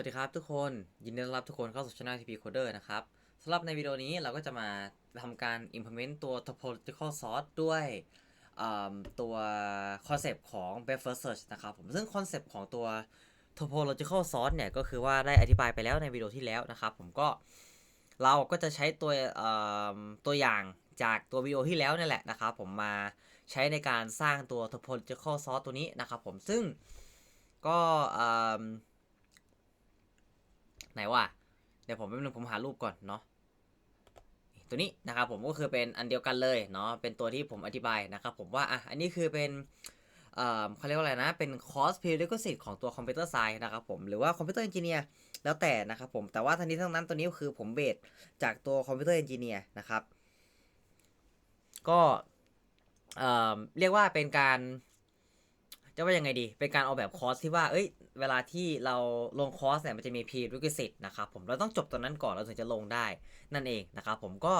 วัสดีครับทุกคนยินดีต้อนรับทุกคนเข้าสู่ช่อง TP Coder นะครับสำหรับในวิดีโอนี้เราก็จะมาทำการ implement ตัว topological sort ด้วยตัวคอนเซปต์ของ Web First Search นะครับผมซึ่งคอนเซปต์ของตัว topological sort เนี่ยก็คือว่าได้อธิบายไปแล้วในวิดีโอที่แล้วนะครับผมก็เราก็จะใช้ตัวตัวอย่างจากตัววิดีโอที่แล้วนี่แหละนะครับผมมาใช้ในการสร้างตัว topological sort ตัวนี้นะครับผมซึ่งก็ ไหนวะเดี๋ยวผมแป๊บนึงผมหารูปก่อนเนาะตัวนี้นะครับผมก็คือเป็นอันเดียวกันเลยเนาะเป็นตัวที่ผมอธิบายนะครับผมว่าอะอันนี้คือเป็นเอ่อเขาเรียกว่าอะไรนะ เป็นคอร์ส prerequisite ของตัวคอมพิวเตอร์ไซน์นะครับผม หรือว่าคอมพิวเตอร์เอนจิเนียร์แล้วแต่นะครับผม แต่ว่าทั้งนี้ทั้งนั้นตัวนี้คือผมเบสจากตัวคอมพิวเตอร์เอนจิเนียร์นะครับ ก็เอ่อเรียกว่าเป็นการจะว่ายังไงดี เป็นการออกแบบคอร์สที่ว่า เอ้ย เวลาที่เราลงคอร์สเนี่ยมันจะมี prerequisite นะครับผมเราต้องจบตัวนั้นก่อนเราถึงจะลงได้นั่นเองนะครับผมก็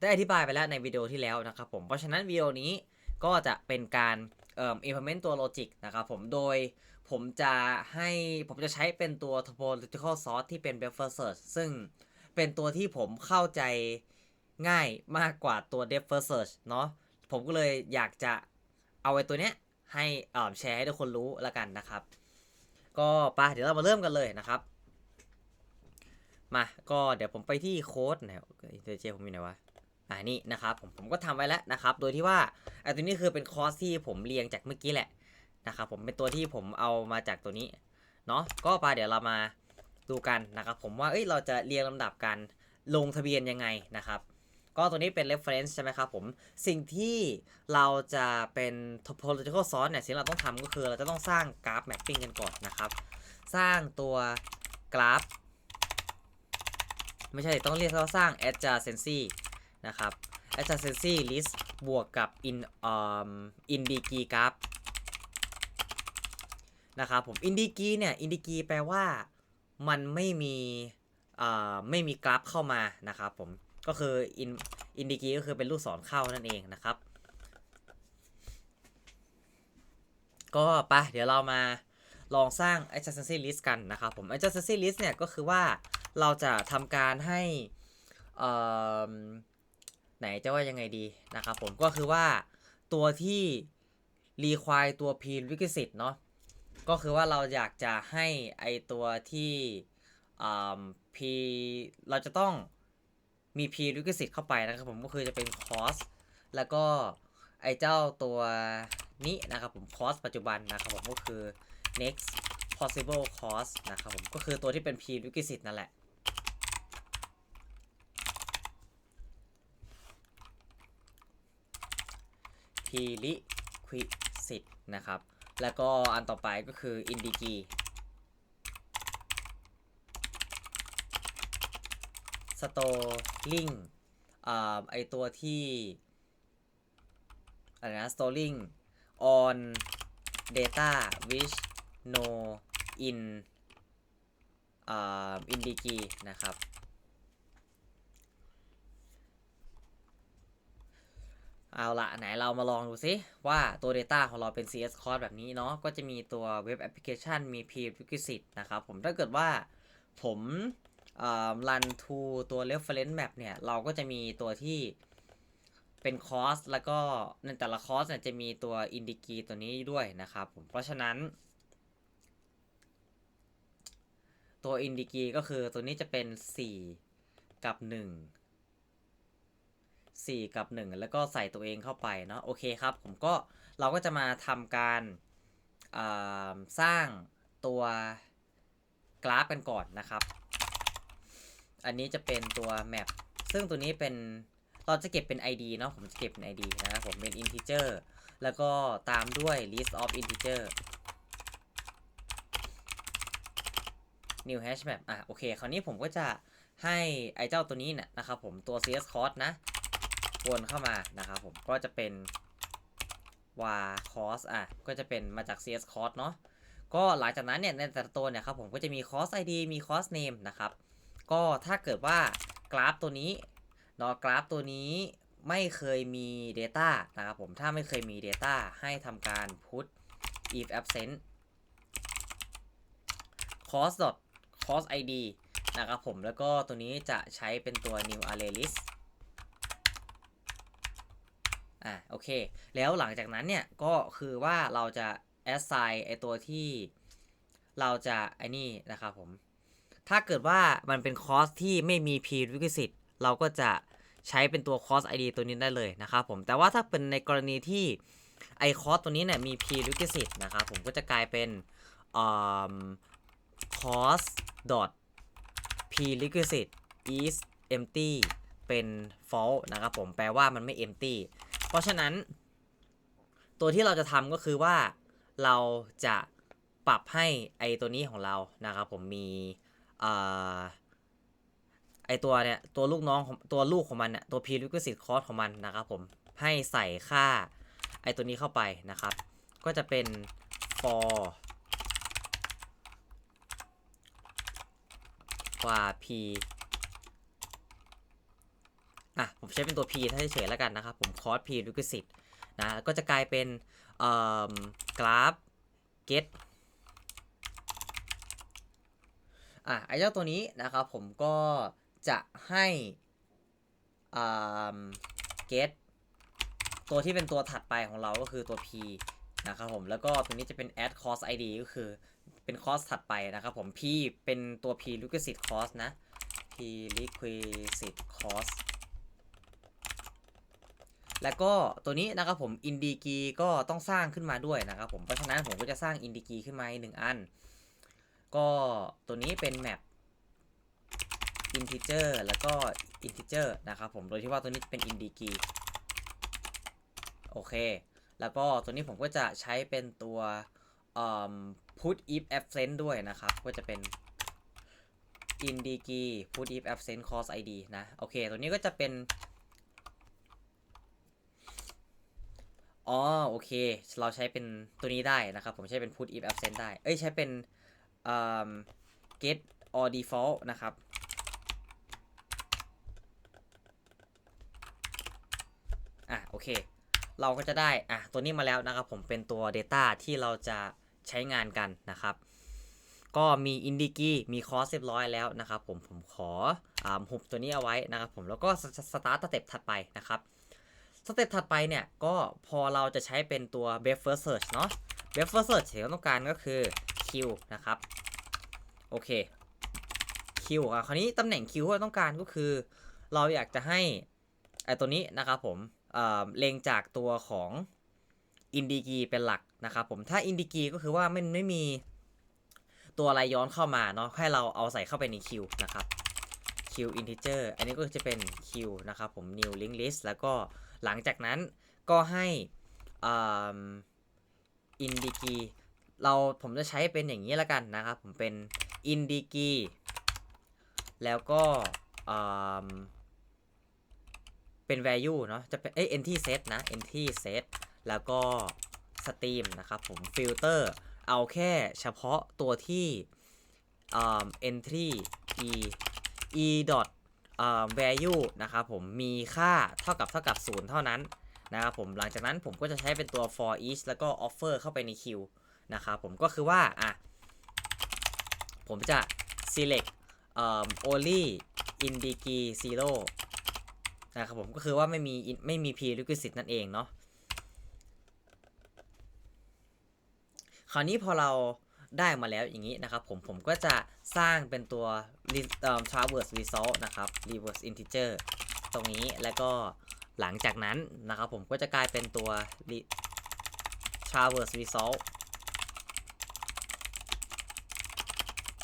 ได้อธิบายไปแล้วในวิดีโอที่แล้วนะครับผมเพราะฉะนั้นวิดีโอนี้ก็จะเป็นการเอ่อ implement ตัว logic นะครับผมโดยผมจะให้ผมจะใช้เป็นตัว topological sort ที่เป็น buffer search ซึ่งเป็นตัวที่ผมเข้าใจง่ายมากกว่าตัว depth first search เนาะผมก็เลยอยากจะเอาไอ้ตัวเนี้ยให้อ่อแชร์ให้ทุกคนรู้ล้วกันนะครับ ก็ไปเดี๋ยวเรามาเริ่มกันเลยนะครับ มาก็เดี๋ยวผมไปที่โค้ดไหนเดเจผมอยู่ไหนวะอ่านี่นะครับผมผมก็ทำไว้แล้วนะครับ โดยที่ว่าไอ้ตัวนี้คือเป็นคอร์สที่ผมเรียงจากเมื่อกี้แหละนะครับผมเป็นตัวที่ผมเอามาจากตัวนี้เนาะก็ไปเดี๋ยวเรามาดูกันนะครับ ผมว่าเอ้ยเราจะเรียงลำดับการลงทะเบียนยังไงนะครับ ก็ตัวนี้เป็น reference ใช่ไหมครับผม สิ่งที่เราจะเป็น topological sort เนี่ย สิ่งที่เราต้องทำก็คือเราจะต้องสร้างกราฟ mapping กันก่อนนะครับ สร้างตัวกราฟ ไม่ใช่ต้องเรียกว่าสร้าง adjacency นะครับ adjacency list บวกกับ in um in degree graph นะครับผม in degree เนี่ย in degree แปลว่ามันไม่มีอ่าไม่มีกราฟเข้ามานะครับผม ก็คือ in in degree ก็คือเป็นลูกศรเข้านั่นเองนะครับ ก็ไปเดี๋ยวเรามาลองสร้าง adjacency list กันนะครับผม adjacency list เนี่ยก็คือว่าเราจะทำการให้ไหนจะว่ายังไงดีนะครับผมก็คือว่าตัวที่ require ตัว prerequisite เนาะก็คือว่าเราอยากจะให้ไอตัวที่ p เราจะต้อง มี prerequisite เข้าไปนะครับผมก็คือจะเป็น cost แล้วก็ไอเจ้าตัวนี้นะครับผม cost ปัจจุบันนะครับผมก็คือ next possible cost นะครับผมก็คือตัวที่เป็น prerequisite นั่นแหละ prerequisite นะครับ แล้วก็อันต่อไปก็คืออินดีเจ indigi storing อ่าไอตัวที่อะไรนะ storing on data which no in อ่า indigi นะครับ เอาละไหนเรามาลองดูซิว่าตัว Data ของเราเป็น CS Code แบบนี้เนาะก็จะมีตัว Web Application มี Prerequisite นะครับผมถ้าเกิดว่าผม รัน to ตัว reference map เนี่ย เราก็จะมีตัวที่เป็นคอร์สแล้วก็ในแต่ละคอร์สเนี่ยจะมีตัว indigi ตัวนี้ด้วยนะครับผมเพราะฉะนั้น ตัว indigi ก็คือตัวนี้จะเป็น 4 กับ 1 4 กับ 1 แล้วก็ใส่ตัวเองเข้าไปเนาะโอเคครับ ผมก็เราก็จะมาทำการสร้างตัวกราฟกันก่อนนะครับ อันนี้จะเป็นตัว map ซึ่งตัวนี้เป็นเราจะเก็บเป็น ID เนาะผมจะเก็บเป็น ID นะครับผมเป็น integer แล้วก็ตามด้วย list of integer new hash map อะโอเค คราวนี้ผมก็จะให้ไอ้เจ้าตัวนี้เนี่ยนะครับผมตัว cs cost นะ วนเข้ามานะครับผมก็จะเป็น var cost อะ ก็จะเป็นมาจาก cs cost เนาะก็หลังจากนั้นเนี่ยในแต่ละตัวเนี่ยครับผมก็จะมี cost id มี cost name นะครับ ก็ถ้าเกิดว่ากราฟตัวนี้เนาะกราฟตัวนี้ไม่เคยมี Data นะครับผมถ้าไม่เคยมี Data ให้ทำการ put if absent cost dot course id นะครับผมแล้วก็ตัวนี้จะใช้เป็นตัว new array list อะโอเค แล้วหลังจากนั้นเนี่ย ก็คือว่าเราจะ assign ไอตัวที่เราจะไอ้นี่นะครับผม ถ้าเกิดว่ามันเป็นคอร์สที่ไม่มี prerequisite เราก็จะใช้เป็นตัว course id ตัวนี้ได้เลยนะครับผม แต่ว่าถ้าเป็นในกรณีที่ไอคอร์สตัวนี้เนี่ยมี prerequisite นะครับผมก็จะกลายเป็น course dot prerequisite is empty เป็น false นะครับผมแปลว่ามันไม่ empty เพราะฉะนั้น ตัวที่เราจะทำก็คือว่าเราจะปรับให้ไอตัวนี้ของเรานะครับผมมี อ่อไอตัวเนี่ยตัวลูกน้องของตัวลูกของมันเนี่ยตัว prerequisite cost ของมันนะครับผมให้ใส่ค่าไอตัวนี้เข้าไปนะครับ ก็จะเป็น for กว่า p อะผมใช้เป็นตัว p ถ้าเฉยๆแล้วกันนะครับ ผม cost p requisite นะก็จะกลายเป็นกราฟ get อะไอ้เจ้าตัวนี้นะครับผมก็จะให้อ่า get ตัวที่เป็นตัวถัดไปของเราก็คือตัว p นะครับผมแล้วก็ตัวนี้จะเป็น add cost id ก็คือเป็นคอสถัดไปนะครับผม p เป็นตัว p requisite cost นะ p requisite cost แล้วก็ตัวนี้นะครับผม i n d i k e ก็ต้องสร้างขึ้นมาด้วยนะครับผมเพราะฉะนั้นผมก็จะสร้าง i n d i k e ขึ้นมาอีกหนึ่งอัน ก็ตัวนี้เป็น map integer แล้วก็ integer นะครับผม โดยที่ว่าตัวนี้เป็น i n d i k e โอเค แล้วก็ตัวนี้ผมก็จะใช้เป็นตัวอ่อ put if absent ด้วยนะครับ ก็จะเป็น indiki put if absent course id นะ โอเค ตัวนี้ก็จะเป็น อ๋อ โอเค เราใช้เป็นตัวนี้ได้นะครับ ผมใช้เป็น put if absent ได้ เอ้ย ใช้เป็น get or default นะครับ อะโอเค เราก็จะได้ อะ ตัวนี้มาแล้วนะครับผมเป็นตัว Data ที่เราจะใช้งานกันนะครับ ก็มีอินดิกีมีคอร์สเรียบร้อยแล้วนะครับผม ผมขออ่าหุบตัวนี้เอาไว้นะครับผม แล้วก็สตาร์ทสเต็ปถัดไปนะครับ สเต็ปถัดไปเนี่ย ก็พอเราจะใช้เป็นตัว b e f first search เนาะ b e f first search ที่เราต้องการก็คือ Q นะครับ โอเค Q อะคราวนี้ตำแหน่ง Q ที่เราต้องการก็คือ เราอยากจะให้ไอตัวนี้นะครับผมเออเลงจากตัวของอินดิกีเป็นหลักนะครับผมถ้าอินดิกีก็คือว่าไม่ไม่มีตัวอะไรย้อนเข้ามาเนาะให้เราเอาใส่เข้าไปในคิวนะครับ Q integer อันนี้ก็จะเป็น Q นะครับผม new link list แล้วก็หลังจากนั้นก็ให้อินดิกี เราผมจะใช้เป็นอย่างนี้แล้วกันนะครับ ผมเป็นอินดิกีแล้วก็เป็น value เนาะจะเป็นเอ้ย entity set นะ entity set แล้วก็ stream นะครับผม filter เอาแค่เฉพาะตัวที่ entry e e dot value นะครับผมมีค่าเท่ากับเท่ากับ 0 เท่านั้นนะครับผมหลังจากนั้นผมก็จะใช้เป็นตัว for each แล้วก็ offer เข้าไปใน queue นะครับผมก็คือว่าอะผมจะ select อ่า only indigi zero นะครับผมก็คือว่าไม่มีไม่มี prerequisite นั่นเองเนาะคราวนี้พอเราได้มาแล้วอย่างนี้นะครับผมผมก็จะสร้างเป็นตัว traverse result นะครับ reverse integer ตรงนี้แล้วก็หลังจากนั้นนะครับผมก็จะกลายเป็นตัว traverse result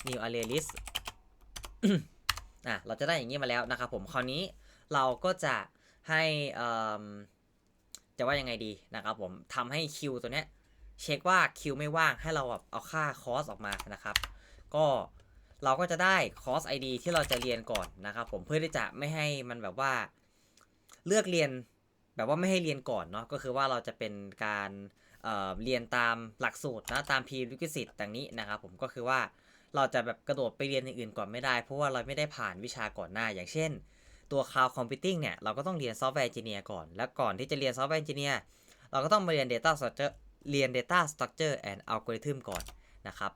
new array list อะเราจะได้อย่างนี้มาแล้วนะครับผมคราวนี้เราก็จะให้จะว่ายังไงดีนะครับผมทำให้คิวตัวเนี้ยเช็คว่าคิวไม่ว่างให้เราแบบเอาค่าคอสออกมานะครับ ก็เราก็จะได้คอส ID ที่เราจะเรียนก่อนนะครับผมเพื่อที่จะไม่ให้มันแบบว่าเลือกเรียนแบบว่าไม่ให้เรียนก่อนเนาะก็คือว่าเราจะเป็นการเเรียนตามหลักสูตรนะตาม prerequisite ดังนี้นะครับผมก็คือว่า เราจะแบบกระโดดไปเรียนอย่างอื่นก่อนไม่ได้ เพราะว่าเราไม่ได้ผ่านวิชาก่อนหน้า อย่างเช่น ตัว Cloud Computing เนี่ย เราก็ต้องเรียน Software Engineer ก่อน แล้วก่อนที่จะเรียน Software Engineer เราก็ต้องมาเรียน Data Structure เรียน Data Structure and Algorithm ก่อนนะครับ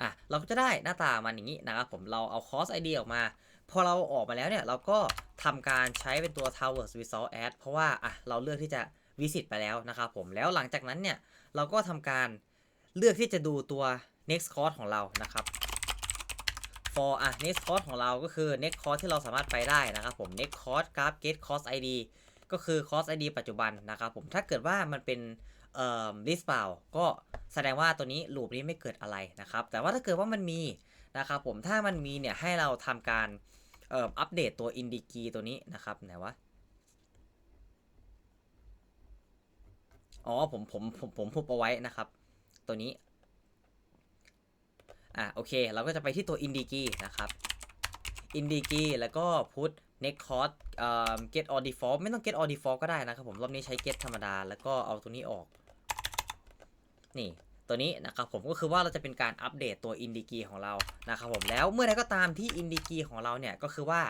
อะเราก็จะได้หน้าตามันอย่างนี้นะครับผมเราเอา cost id ออกมา พอเราออกมาแล้วเนี่ย เราก็ทำการใช้เป็นตัว towers result add เพราะว่าอะเราเลือกที่จะวิสิตไปแล้วนะครับผมแล้วหลังจากนั้นเนี่ย เราก็ทำการ เลือกที่จะดูตัว next cost ของเรานะครับ for อะ next cost ของเราก็คือ next cost ที่เราสามารถไปได้นะครับผม next cost กราฟ get cost id ก็คือ cost id ปัจจุบันนะครับผมถ้าเกิดว่ามันเป็นเอ่อ list เปล่าก็แสดงว่าตัวนี้ลูปนี้ไม่เกิดอะไรนะครับ แต่ว่าถ้าเกิดว่ามันมีนะครับผมถ้ามันมีเนี่ยให้เราทำการเอ่ออัปเดตตัว indiki ตัวนี้นะครับไหนวะอ๋อผมผมผมผมพุบเอาไว้นะครับ ตัวนี้ อะโอเค เราก็จะไปที่ตัว indiki นะครับ indiki แล้วก็ put next cost เอ่อ get all default ไม่ต้อง get all default ก็ได้นะครับผม รอบนี้ใช้ get ธรรมดา แล้วก็เอาตัวนี้ออก นี่ตัวนี้นะครับผมก็คือว่าเราจะเป็นการอัปเดตตัว indiki ของเรานะครับผมแล้วเมื่อใดก็ตามที่ indiki ของเราเนี่ยก็คือว่า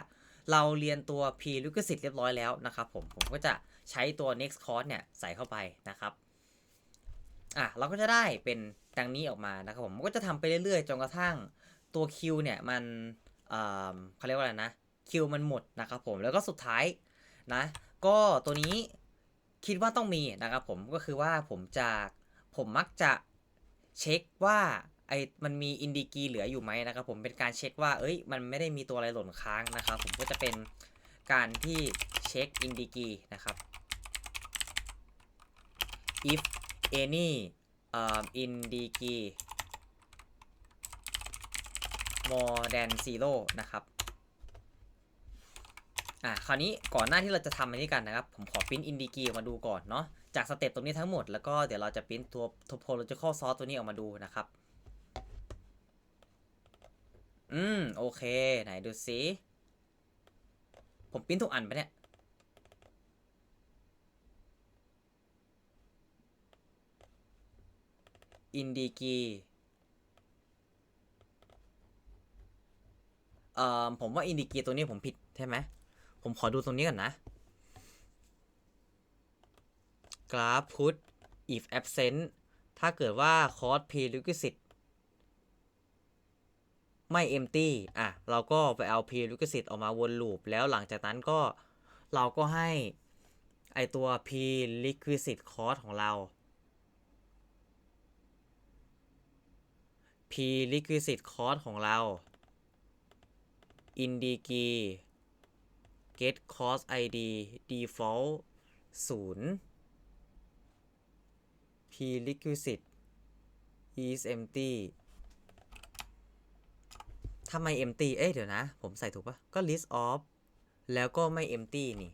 เราเรียนตัว p ลิขสิทธิ์เรียบร้อยแล้วนะครับผมผมก็จะใช้ตัว next cost เนี่ยใส่เข้าไปนะครับ อะเราก็จะได้เป็นดังนี้ออกมานะครับผมมันก็จะทำไปเรื่อยๆจนกระทั่งตัวคิวเนี่ยมันเอ่อเขาเรียกว่าอะไรนะคิวมันหมดนะครับผมแล้วก็สุดท้ายนะก็ตัวนี้คิดว่าต้องมีนะครับผมก็คือว่าผมจะผมมักจะเช็คว่าไอ้มันมีอินดิกีเหลืออยู่ไหมนะครับผมเป็นการเช็คว่าเอ้ยมันไม่ได้มีตัวอะไรหล่นค้างนะครับผมก็จะเป็นการที่เช็คอินดิกีนะครับ if any um, indiki more than zero นะครับ อะ คราวนี้ก่อนหน้าที่เราจะทำอันนี้กันนะครับ ผมขอพิมพ์ indiki ออกมาดูก่อนเนาะ จากสเต็ปตรงนี้ทั้งหมด แล้วก็เดี๋ยวเราจะพิมพ์ตัว topological source ตัวนี้ออกมาดูนะครับ อืม โอเค ไหนดูซิ ผมพิมพ์ทุกอันไปเนี่ย อินดีกีเอ่อผมว่าอินดีกีตัวนี้ผมผิดใช่ไหม ผมขอดูตรงนี้ก่อนนะ กราฟพุท if absent ถ้าเกิดว่าคอร์ส prerequisite ไม่ empty อะ เราก็ไปเอา prerequisite ออกมาวนลูป แล้วหลังจากนั้นก็เราก็ให้ไอตัว prerequisite cost ของเรา prerequisite cost ของเรา indiki get cost id default 0 prerequisite is empty ถ้าไม empty เอ๊ะเดี๋ยวนะ ผมใส่ถูกปะก็ list of แล้วก็ไม่ empty นี่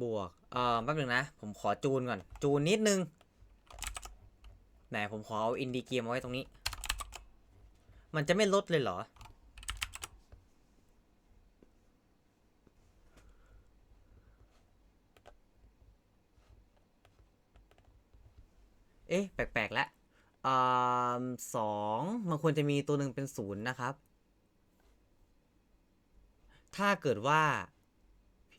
บวก เอ่อแป๊บนึงนะ ผมขอจูนก่อน จูนนิดนึง ไหนผมขอเอาอินดีเกมไว้ตรงนี้ มันจะไม่ลดเลยเหรอ เอ๊ะ แปลกๆแล้วอ่าสองมันควรจะมีตัวหนึ่งเป็นศูนย์นะครับ ถ้าเกิดว่า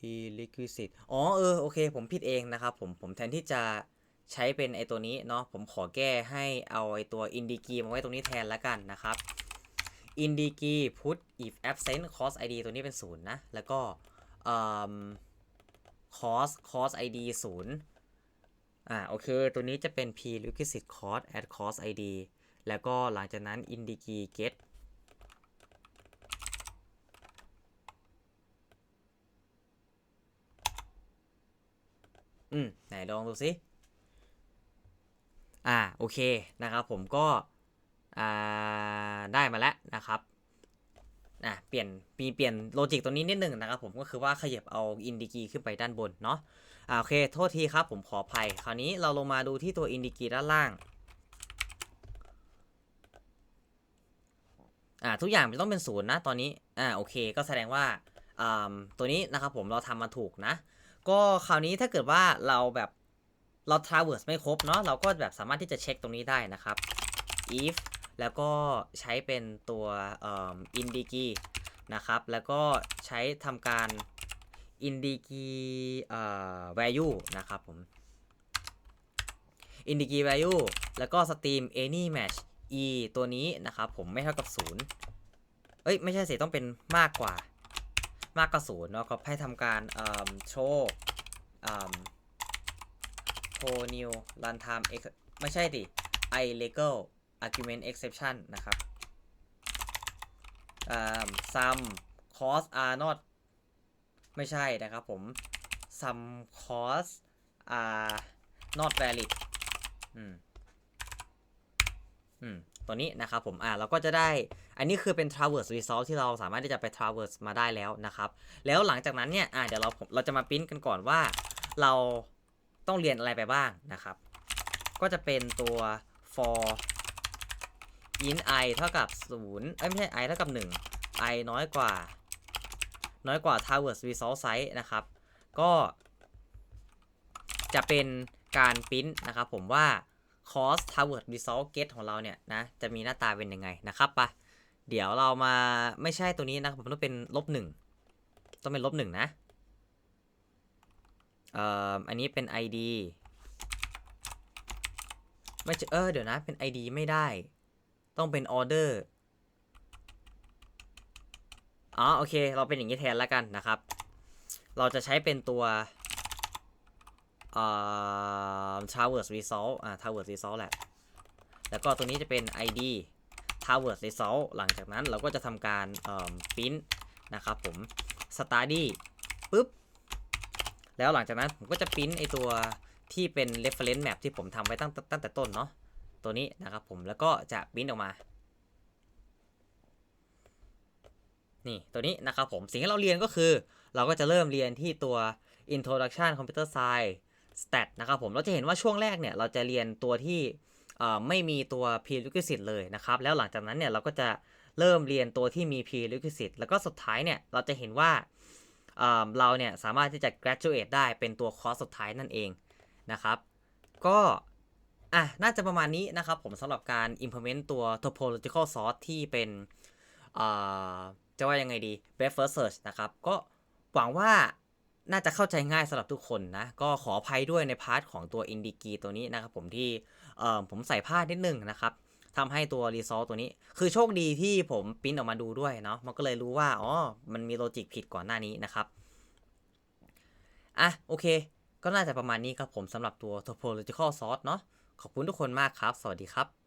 prerequisite อ๋อเออโอเค ผมผิดเองนะครับผมผมแทนที่จะใช้เป็นไอตัวนี้เนาะผมขอแก้ให้เอาไอตัว indiki มาไว้ตรงนี้แทนแล้วกันนะครับ indiki put if absent cost id ตัวนี้เป็นศูนย์นะ แล้วก็ cost cost id ศูนย์อ่าโอเค ตัวนี้จะเป็น prerequisite cost add cost id แล้วก็หลังจากนั้น indiki get อืมไหนลองดูสิอ่าโอเคนะครับผมก็อ่าได้มาแล้วนะครับอะเปลี่ยนมีเปลี่ยนโลจิกตัวนี้นิดหนึ่งนะครับผมก็คือว่าขยับเอาอินดิกีขึ้นไปด้านบนเนาะอ่าโอเคโทษทีครับผมขออภัย คราวนี้เราลงมาดูที่ตัวอินดิกีด้านล่างอ่าทุกอย่างมันต้องเป็นศูนย์นะตอนนี้อ่าโอเคก็แสดงว่าอ่าตัวนี้นะครับผมเราทำมาถูกนะ ก็คราวนี้ถ้าเกิดว่าเราแบบเรา traverse ไม่ครบเนาะเราก็แบบสามารถที่จะเช็คตรงนี้ได้นะครับ if แล้วก็ใช้เป็นตัวเอ่อ indiki นะครับ แล้วก็ใช้ทำการ indiki เอ่อ value นะครับผม indigi value แล้วก็ stream any match e ตัวนี้นะครับผมไม่เท่ากับ 0 เอ้ย ไม่ใช่สิต้องเป็นมากกว่า มากกว่าศูนย์เนาะก็ให้ทำการโชว์โชว์นิวรันไทม์เอ็กไม่ใช่ดิ i legal argument exception นะครับ sum cost are not ไม่ใช่นะครับผม sum cost are not valid อืม อืม ตัวนี้นะครับผมอ่าเราก็จะได้ อันนี้คือเป็น traverse result ที่เราสามารถที่จะไป traverse มาได้แล้วนะครับ แล้วหลังจากนั้นเนี่ยอ่าเดี๋ยวเราผมเราจะมาปริ้นกันก่อนว่า เราต้องเรียนอะไรไปบ้างนะครับ ก็จะเป็นตัว for int i เท่ากับ0เอ้ยไม่ใช่ i เท่ากับ 1 i น้อยกว่า น้อยกว่า traverse result size นะครับ ก็จะเป็นการปริ้นนะครับผมว่า cost traverse result get ของเราเนี่ยนะจะมีหน้าตาเป็นยังไงนะครับปะเดี๋ยวเรามาไม่ใช่ตัวนี้นะครับผมต้องเป็นลบหนึ่งต้องเป็นลบหนึ่งนะเอ่ออันนี้เป็น id ไม่ใช่เออเดี๋ยวนะเป็น id ไม่ได้ ต้องเป็น order อ๋อโอเค เราเป็นอย่างนี้แทนแล้วกันนะครับ เราจะใช้เป็นตัว อ่อ traverse result อ่า traverse result แหละ แล้วก็ตัวนี้จะเป็น id traverse result หลังจากนั้นเราก็จะทำการเอ่อ print นะครับผม study ปุ๊บ แล้วหลังจากนั้นผมก็จะ print ไอตัวที่เป็น reference map ที่ผมทำไว้ตั้งตั้งแต่ต้นเนาะ ตัวนี้นะครับผม แล้วก็จะ print ออกมานี่ตัวนี้นะครับผมสิ่งที่เราเรียนก็คือ เราก็จะเริ่มเรียนที่ตัว introduction computer science stat นะครับผมเราจะเห็นว่าช่วงแรกเนี่ยเราจะเรียนตัวที่ไม่มีตัว prerequisite เลยนะครับ แล้วหลังจากนั้นเนี่ยเราก็จะเริ่มเรียนตัวที่มี prerequisite แล้วก็สุดท้ายเนี่ยเราจะเห็นว่าเเราเนี่ยสามารถที่จะ graduate ได้เป็นตัวคอร์สสุดท้ายนั่นเองนะครับ ก็อะน่าจะประมาณนี้นะครับผมสำหรับการ implement ตัว topological sort ที่เป็นจะว่ายังไงดี web first search นะครับ ก็หวังว่า น่าจะเข้าใจง่ายสำหรับทุกคนนะ ก็ขออภัยด้วยในพาร์ทของตัว indigi ตัวนี้นะครับผมที่ผมใส่พลาดนิดนึงนะครับทำให้ตัว result ตัวนี้ คือโชคดีที่ผมปริ้นออกมาดูด้วยเนาะมันก็เลยรู้ว่าอ๋อมันมีโลจิกผิดก่อนหน้านี้นะครับอะโอเค ก็น่าจะประมาณนี้ครับผมสำหรับตัว topological sort เนาะขอบคุณทุกคนมากครับ สวัสดีครับ